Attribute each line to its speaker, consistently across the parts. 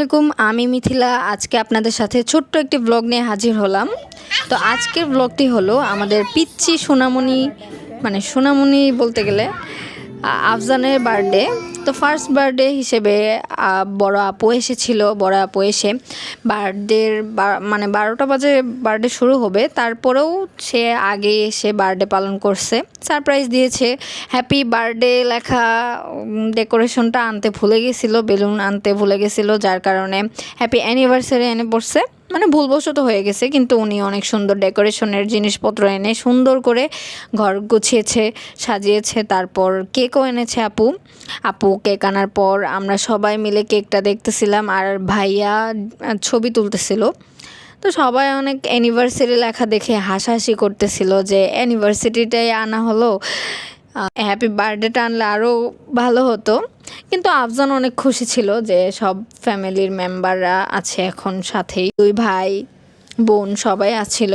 Speaker 1: আলাইকুম আমি মিথিলা। আজকে আপনাদের সাথে ছোট্ট একটি ব্লগ নিয়ে হাজির হলাম। তো আজকের ব্লগটি হলো আমাদের পিচ্ছি সোনামণি মানে সোনামণি বলতে গেলে আফজানের বার্থডে তো ফার্স্ট বার্থডে হিসেবে বড় আপু এসেছিল, বড় আপু এসে বার্থডের মানে বারোটা বাজে বার্থডে শুরু হবে। তারপরেও সে আগে এসে বার্থডে পালন করছে। সারপ্রাইজ দিয়েছে। হ্যাপি বার্থডে লেখা ডেকোরেশনটা আনতে ভুলে গেছিল, বেলুন আনতে ভুলে গেছিল, যার কারণে হ্যাপি অ্যানিভার্সারি এনে পড়ছে। মানে ভুলবশত হয়ে গেছে, কিন্তু উনি অনেক সুন্দর ডেকোরেশনের জিনিসপত্র এনে সুন্দর করে ঘর গুছিয়েছে, সাজিয়েছে, তারপর কেকও এনেছে আপু। আপু কেক আনার পর আমরা সবাই মিলে কেকটা দেখতেছিলাম আর ভাইয়া ছবি তুলতেছিল। তো সবাই অনেক অ্যানিভার্সারি লেখা দেখে হাসাহাসি করতেছিল যে অ্যানিভার্সারিটাই আনা হলো হ্যাপি বার্থডেটা আনলে আরও ভালো হতো। কিন্তু আফজান অনেক খুশি ছিল যে সব ফ্যামিলির মেম্বাররা আছে এখন সাথেই। দুই ভাই, বোন সবাই আছিল।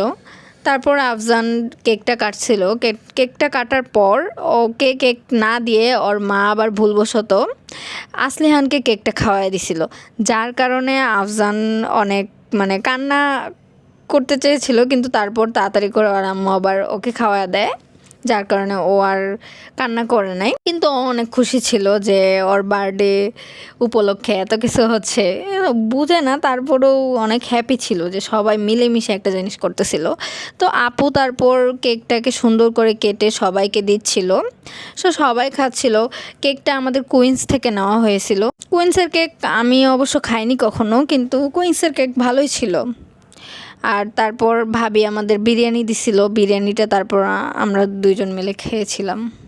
Speaker 1: তারপর আফজান কেকটা কাটছিল। কেক, কেকটা কাটার পর ওকে কেক না দিয়ে ওর মা আবার ভুলবশত আসলিহানকে কেকটা খাওয়াই দিছিল। যার কারণে আফজান অনেক মানে কান্না করতে চেয়েছিল, কিন্তু তারপর তাড়াতাড়ি করে ওর আম্মু আবার ওকে খাওয়া দেয়। যার কারণে ও আর কান্না করে নাই। কিন্তু অনেক খুশি ছিল যে ওর বার্থডে উপলক্ষে এত কিছু হচ্ছে। বুঝে না, তারপরেও অনেক হ্যাপি ছিল যে সবাই মিলেমিশে একটা জিনিস করতেছিল। তো আপু তারপর কেকটাকে সুন্দর করে কেটে সবাইকে দিচ্ছিল। সো সবাই খাচ্ছিল। কেকটা আমাদের কুইন্স থেকে নেওয়া হয়েছিল। কুইন্সের কেক আমি অবশ্য খাইনি কখনো, কিন্তু কুইন্সের কেক ভালোই ছিল। আর তারপর ভাবি আমাদের বিরিয়ানি দিছিল। বিরিয়ানিটা তারপর আমরা দুইজন মিলে খেয়েছিলাম।